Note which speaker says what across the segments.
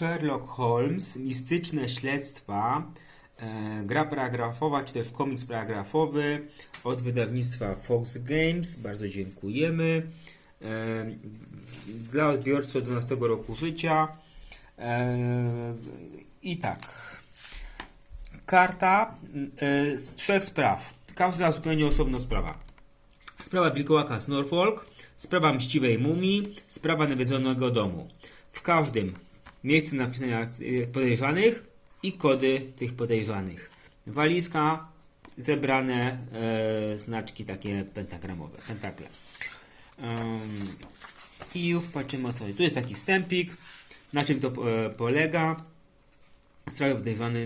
Speaker 1: Sherlock Holmes, mistyczne śledztwa, e, gra paragrafowa, czy też komiks paragrafowy od wydawnictwa Fox Games. Bardzo dziękujemy. E, dla odbiorcy od 12 roku życia. E, I tak. Karta z trzech spraw. Każda zupełnie osobna sprawa. Sprawa wilkołaka z Norfolk, sprawa mściwej mumii, sprawa nawiedzonego domu. W każdym miejsce napisania e, podejrzanych i kody tych podejrzanych. Walizka, zebrane e, znaczki takie pentagramowe, pentakle. Em, I już patrzymy o co. Tu jest taki wstępik, na czym to e, polega. Sprawy podejrzane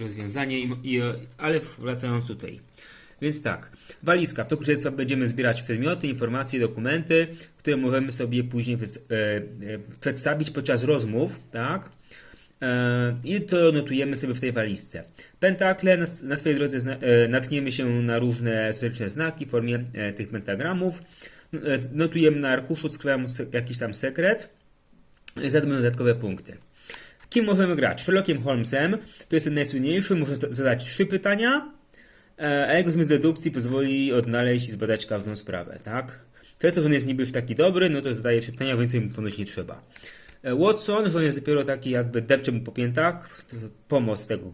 Speaker 1: rozwiązanie, i, i, ale wracając tutaj. Więc tak, walizka. W toku śledztwa będziemy zbierać przedmioty, informacje, dokumenty, które możemy sobie później e, e, przedstawić podczas rozmów, tak? E, I to notujemy sobie w tej walizce. Pentakle na, na swojej drodze natkniemy się na różne ezoteryczne znaki w formie tych pentagramów. E, notujemy na arkuszu, se- jakiś tam sekret. Zadamy dodatkowe punkty. Kim możemy grać? Sherlockiem Holmesem, to jest ten najsłynniejszy, może za- zadać trzy pytania, a jego zmysł dedukcji pozwoli odnaleźć i zbadać każdą sprawę, tak? To, że on jest niby już taki dobry, no to zadaje trzy pytania, więcej mu ponoć nie trzeba. E, Watson, że on jest dopiero taki jakby depcze mu po piętach, pomoc tego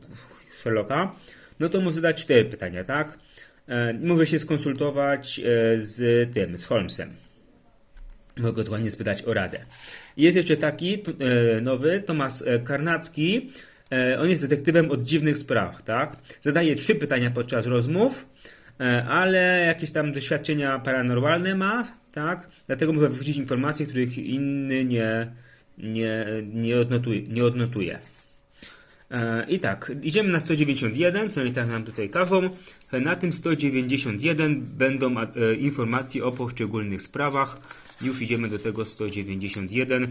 Speaker 1: Sherlocka, no to może zadać cztery pytania, tak? E, Może się skonsultować e, z tym, z Holmesem. Mogę go dokładnie spytać o radę. Jest jeszcze taki e, nowy, Tomasz e, Karnacki. E, on jest detektywem od dziwnych spraw, tak? Zadaje trzy pytania podczas rozmów, e, ale jakieś tam doświadczenia paranormalne ma, tak? Dlatego może wrócić informacje, których inny nie, nie, nie, odnotuje, nie odnotuje. E, I tak, idziemy na 191, przynajmniej tak nam tutaj każą. Na tym 191 będą informacje o poszczególnych sprawach. Już idziemy do tego 191. E,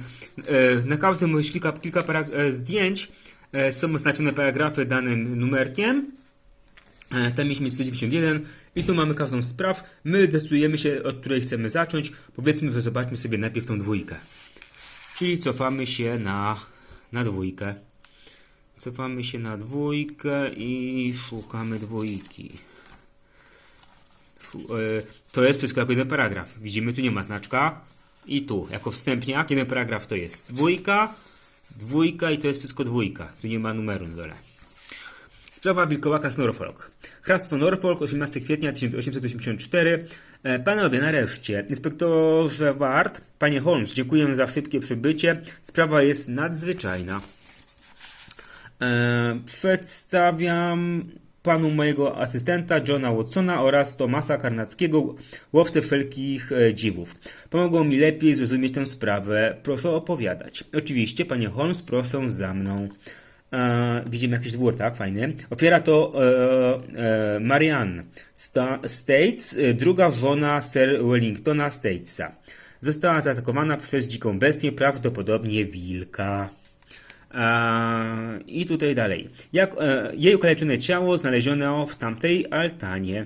Speaker 1: Na każdym może kilka, kilka zdjęć są oznaczone paragrafy danym numerkiem. E, Tam mieliśmy 191 i tu mamy każdą z spraw. My decydujemy się, od której chcemy zacząć. Powiedzmy, że zobaczmy sobie najpierw tą dwójkę. Czyli cofamy się na, na dwójkę. Cofamy się na dwójkę i szukamy dwójki. E, To jest wszystko jako jeden paragraf. Widzimy, tu nie ma znaczka. I tu, jako wstępniak, jeden paragraf to jest dwójka, dwójka i to jest wszystko dwójka. Tu nie ma numeru na dole. Sprawa wilkołaka z Norfolk. Hrabstwo Norfolk, 18 kwietnia 1884. E, Panowie, nareszcie. Inspektorze Ward, panie Holmes, dziękuję za szybkie przybycie. Sprawa jest nadzwyczajna. E, przedstawiam panu mojego asystenta Johna Watsona oraz Tomasa Karnackiego, łowcę wszelkich e, dziwów. Pomogą mi lepiej zrozumieć tę sprawę. Proszę opowiadać. Oczywiście, panie Holmes, proszę za mną. E, widzimy jakiś dwór, tak? Fajny. Ofiara to e, e, Marianne Sta- States, e, druga żona Sir Wellingtona Statesa. Została zaatakowana przez dziką bestię, prawdopodobnie wilka. A, I tutaj dalej. Jak, e, jej okaleczone ciało znaleziono w tamtej altanie.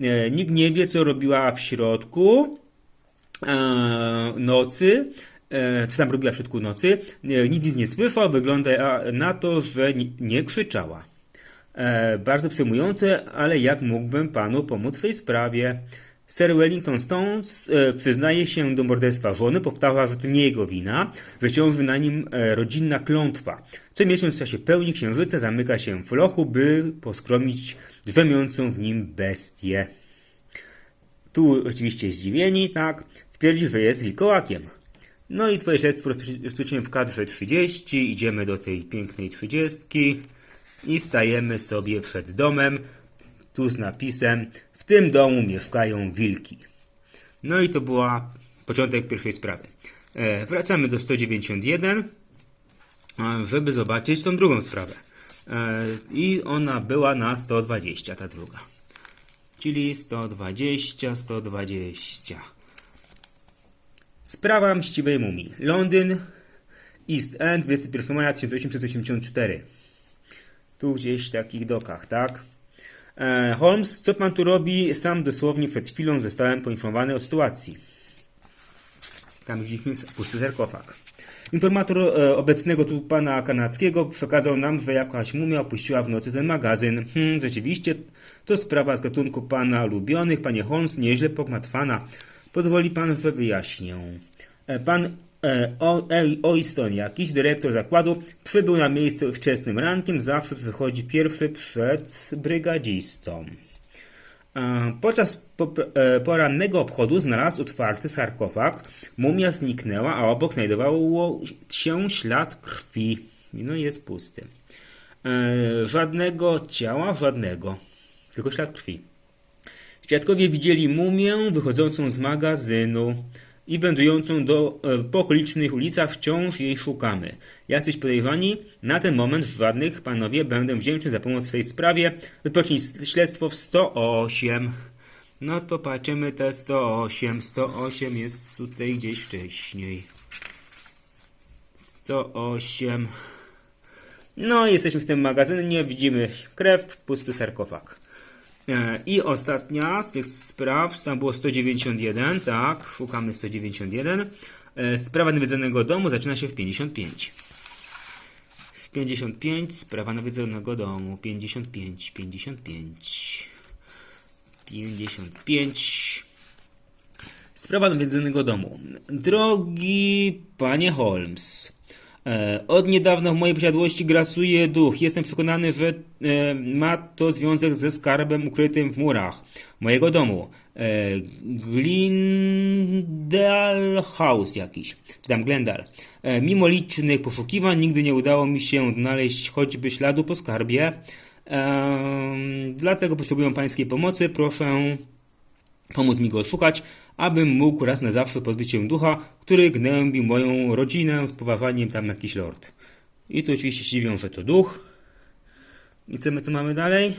Speaker 1: E, nikt nie wie, co robiła w środku e, nocy. E, co tam robiła w środku nocy? E, nikt nic nie słyszał. Wygląda na to, że nie, krzyczała. E, bardzo przejmujące, ale jak mógłbym panu pomóc w tej sprawie? Sir Wellington Stones e, przyznaje się do morderstwa żony, powtarza, że to nie jego wina, że ciąży na nim e, rodzinna klątwa. Co miesiąc w czasie pełni księżyca zamyka się w lochu, by poskromić drzemiącą w nim bestię. Tu oczywiście zdziwieni, tak, twierdzi, że jest wilkołakiem. No i twoje śledztwo rozpoczniemy w kadrze 30, idziemy do tej pięknej 30 i stajemy sobie przed domem, tu z napisem tym domu mieszkają wilki. No i to była początek pierwszej sprawy. E, wracamy do 191, e, żeby zobaczyć tą drugą sprawę. E, I ona była na 120, ta druga. Czyli 120, 120. Sprawa mściwej mumii. Londyn, East End, 21 maja 1884. Tu gdzieś w takich dokach, tak? E, Holmes, co pan tu robi? Sam dosłownie przed chwilą zostałem poinformowany o sytuacji. Tam widzieliśmy pusty sarkofag. Informator e, obecnego tu pana kanadzkiego przekazał nam, że jakaś mumia opuściła w nocy ten magazyn. Hmm, rzeczywiście, to sprawa z gatunku pana ulubionych. Panie Holmes, nieźle pogmatwana. Pozwoli pan, że wyjaśnię. E, Pan Oyston, jakiś dyrektor zakładu, przybył na miejsce wczesnym rankiem. Zawsze przychodzi pierwszy przed brygadzistą. E, Podczas po- e, porannego obchodu znalazł otwarty sarkofag. Mumia zniknęła, a obok znajdował się ślad krwi. No jest pusty. E, Żadnego ciała, żadnego. Tylko ślad krwi. Świadkowie widzieli mumię wychodzącą z magazynu i wędrującą do, e, po okolicznych ulicach. Wciąż jej szukamy. Jacyś podejrzani? Na ten moment żadnych. Panowie, będę wdzięczny za pomoc w tej sprawie. Rozpocznij śledztwo w 108. No to patrzymy te 108. 108 jest tutaj gdzieś wcześniej. 108. No, jesteśmy w tym magazynie, widzimy krew, pusty sarkofag. E, I ostatnia z tych spraw, tam było 191, tak, szukamy 191. E, Sprawa nawiedzonego domu zaczyna się w 55. W 55, sprawa nawiedzonego domu, 55, 55, 55. Sprawa nawiedzonego domu. Drogi panie Holmes, od niedawna w mojej posiadłości grasuje duch. Jestem przekonany, że e, ma to związek ze skarbem ukrytym w murach mojego domu. E, Glendale House jakiś, czy tam. E, mimo licznych poszukiwań nigdy nie udało mi się odnaleźć choćby śladu po skarbie. Dlatego potrzebuję pańskiej pomocy. Proszę pomóc mi go odszukać, abym mógł raz na zawsze pozbyć się ducha, który gnębił moją rodzinę z poważaniem tam jakiś lord. I tu oczywiście się dziwią, że to duch. I co my tu mamy dalej?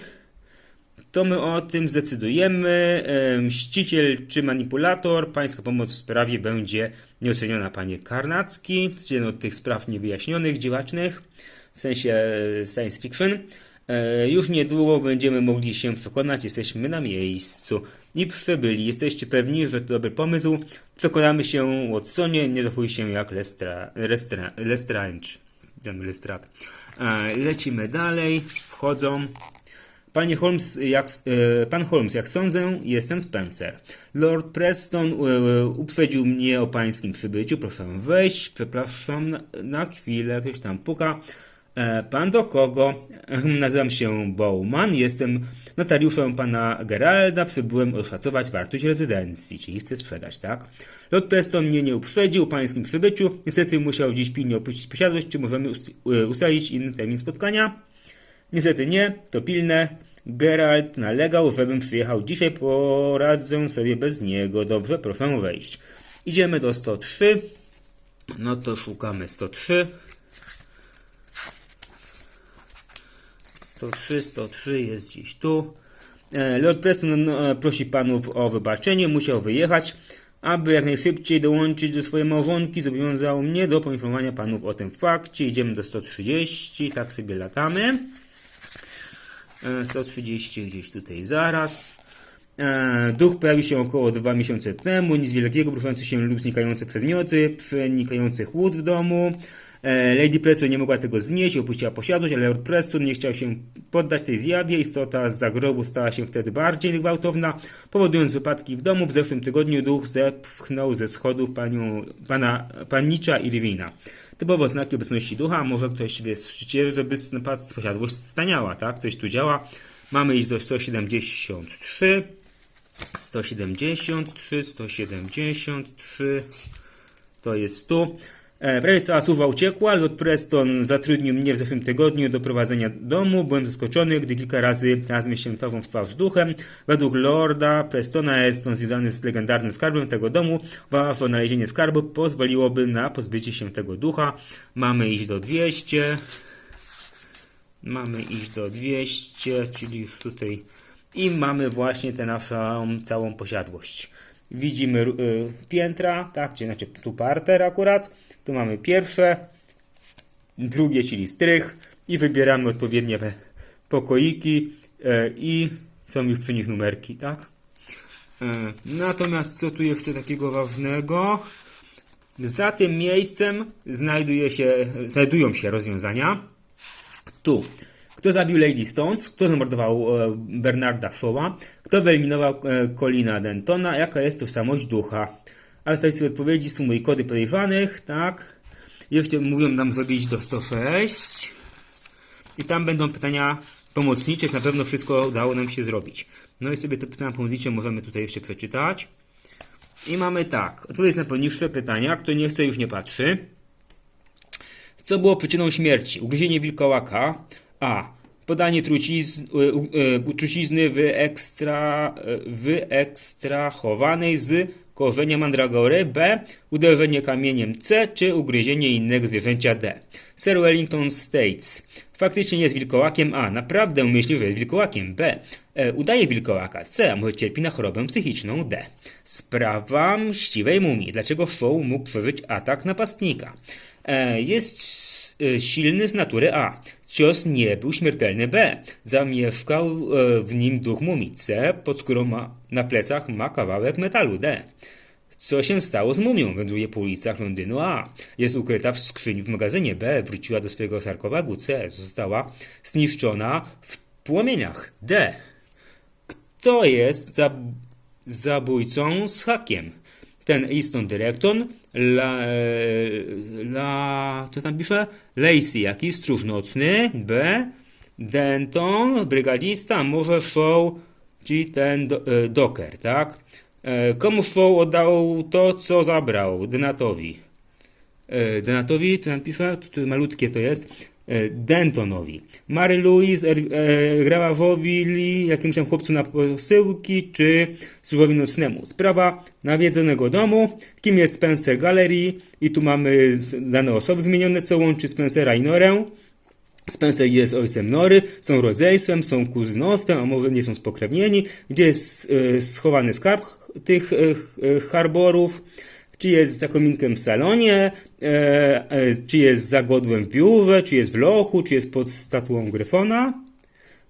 Speaker 1: To my o tym zdecydujemy. E, Mściciel czy manipulator. Pańska pomoc w sprawie będzie nieoceniona, panie Karnacki. To jeden od tych spraw niewyjaśnionych, dziwacznych, w sensie e, science fiction. E, Już niedługo będziemy mogli się przekonać, jesteśmy na miejscu. I przybyli. Jesteście pewni, że to dobry pomysł? Przekonamy się, Watsonie, nie zachowuj się jak Lestra, Lestra, Lestrange. Ten Lestrade. E, Lecimy dalej. Wchodzą. Panie Holmes, jak, e, pan Holmes, jak sądzę, jestem Spencer. Lord Preston uprzedził mnie o pańskim przybyciu. Proszę wejść. Przepraszam na, na chwilę. Ktoś tam puka. E, Pan do kogo? Ehm, Nazywam się Bowman, jestem notariuszem pana Geralda, przybyłem oszacować wartość rezydencji, czyli chcę sprzedać, tak? Lord Preston mnie nie uprzedził pańskim przybyciu, niestety musiał dziś pilnie opuścić posiadłość, czy możemy e, ustalić inny termin spotkania? Niestety nie, to pilne. Geralt nalegał, żebym przyjechał dzisiaj, poradzę sobie bez niego. Dobrze, proszę wejść. Idziemy do 103. No to szukamy 103. 103, 103 jest gdzieś tu. E, Lord Preston no, e, prosi panów o wybaczenie, musiał wyjechać, aby jak najszybciej dołączyć do swojej małżonki. Zobowiązał mnie do poinformowania panów o tym fakcie. Idziemy do 130, tak sobie latamy. E, 130 gdzieś tutaj zaraz. E, Duch pojawił się około dwa miesiące temu, nic wielkiego, poruszające się lub znikające przedmioty, przenikający chłód w domu. E, Lady Preston nie mogła tego znieść, opuściła posiadłość, ale Lord Preston nie chciał się poddać tej zjawie. Istota z zagrobu stała się wtedy bardziej gwałtowna, powodując wypadki w domu. W zeszłym tygodniu duch zepchnął ze schodów panią, pana, pannicza Irwina. Typowo znaki obecności ducha, może ktoś wie, słyszycie, żeby posiadłość staniała, tak? Coś tu działa. Mamy iść do 173. 173, 173, to jest tu. E, prawie cała służba uciekła. Lord Preston zatrudnił mnie w zeszłym tygodniu do prowadzenia domu. Byłem zaskoczony, gdy kilka razy znalazłem się twarzą w twarz z duchem. Według Lorda Prestona jest on związany z legendarnym skarbem tego domu. Uważam, że odnalezienie skarbu pozwoliłoby na pozbycie się tego ducha. Mamy iść do 200. Mamy iść do 200, czyli tutaj i mamy właśnie tę naszą całą posiadłość. Widzimy y, piętra, tak, czy znaczy tu parter akurat. Tu mamy pierwsze, drugie, czyli strych i wybieramy odpowiednie pokoiki y, i są już przy nich numerki, tak? Y, natomiast co tu jeszcze takiego ważnego? Za tym miejscem znajduje się, znajdują się rozwiązania. Tu. Kto zabił Lady Stones? Kto zamordował e, Bernarda Shawa? Kto wyeliminował e, Colina Dentona? Jaka jest tożsamość ducha? Ale w sobie odpowiedzi sumuj kody podejrzanych, tak? Jeszcze mówią nam zrobić do 106. I tam będą pytania pomocnicze, na pewno wszystko udało nam się zrobić. No i sobie te pytania pomocnicze możemy tutaj jeszcze przeczytać. I mamy tak, odpowiedź na poniższe pytania, kto nie chce już nie patrzy. Co było przyczyną śmierci? Ugryzienie wilkołaka. A. Podanie trucizn, y, y, trucizny wyekstra, wyekstrahowanej z korzenia mandragory. B. Uderzenie kamieniem C. Czy ugryzienie innego zwierzęcia D. Sir Wellington States. Faktycznie jest wilkołakiem A. Naprawdę myśli, że jest wilkołakiem B. E, udaje wilkołaka C. Może cierpi na chorobę psychiczną D. Sprawa mściwej mumii. Dlaczego Shaw mógł przeżyć atak napastnika? E, jest e, silny z natury A. Cios nie był śmiertelny B. Zamieszkał e, w nim duch mumii C. Pod skórą ma, na plecach ma kawałek metalu D. Co się stało z mumią? Wędruje po ulicach Londynu A. Jest ukryta w skrzyni w magazynie B. Wróciła do swojego sarkofagu C. Została zniszczona w płomieniach D. Kto jest zab zabójcą z hakiem? Ten Easton Directon, co tam pisze? Lacey, jakiś stróż nocny, B, Denton, brygadzista, może Shaw, czyli ten do, e, Docker, tak? E, komu Shaw oddał to, co zabrał? Denatowi. E, Denatowi, co tam pisze? Malutkie to jest. E, Dentonowi. Mary Louise er, e, Grawarzowi, Lee, jakimś tam chłopcu na posyłki, czy służbowi nocnemu. Sprawa nawiedzonego domu. Kim jest Spencer Gallery? I tu mamy dane osoby wymienione, co łączy Spencera i Norę. Spencer jest ojcem Nory, są rodzeństwem, są kuzynostwem, a może nie są spokrewnieni. Gdzie jest e, schowany skarb tych harborów? Czy jest za kominkiem w salonie? E, e, czy jest za godłem w biurze? Czy jest w lochu? Czy jest pod statuą Gryfona?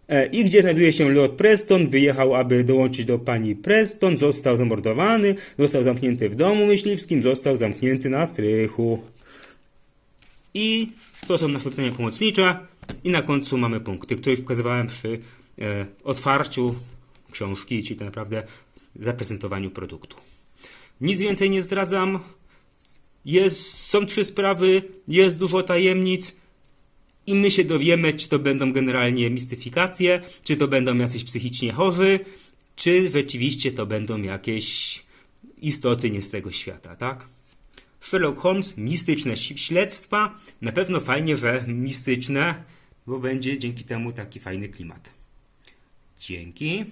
Speaker 1: E, I gdzie znajduje się Lord Preston? Wyjechał, aby dołączyć do pani Preston, został zamordowany, został zamknięty w domu myśliwskim, został zamknięty na strychu. I to są nasze pytania pomocnicze. I na końcu mamy punkty, które już pokazywałem przy otwarciu książki, czyli tak naprawdę zaprezentowaniu produktu. Nic więcej nie zdradzam. Jest, są trzy sprawy, jest dużo tajemnic i my się dowiemy, czy to będą generalnie mistyfikacje, czy to będą jacyś psychicznie chorzy, czy rzeczywiście to będą jakieś istoty nie z tego świata, tak? Sherlock Holmes, mistyczne śledztwa. Na pewno fajnie, że mistyczne, bo będzie dzięki temu taki fajny klimat. Dzięki.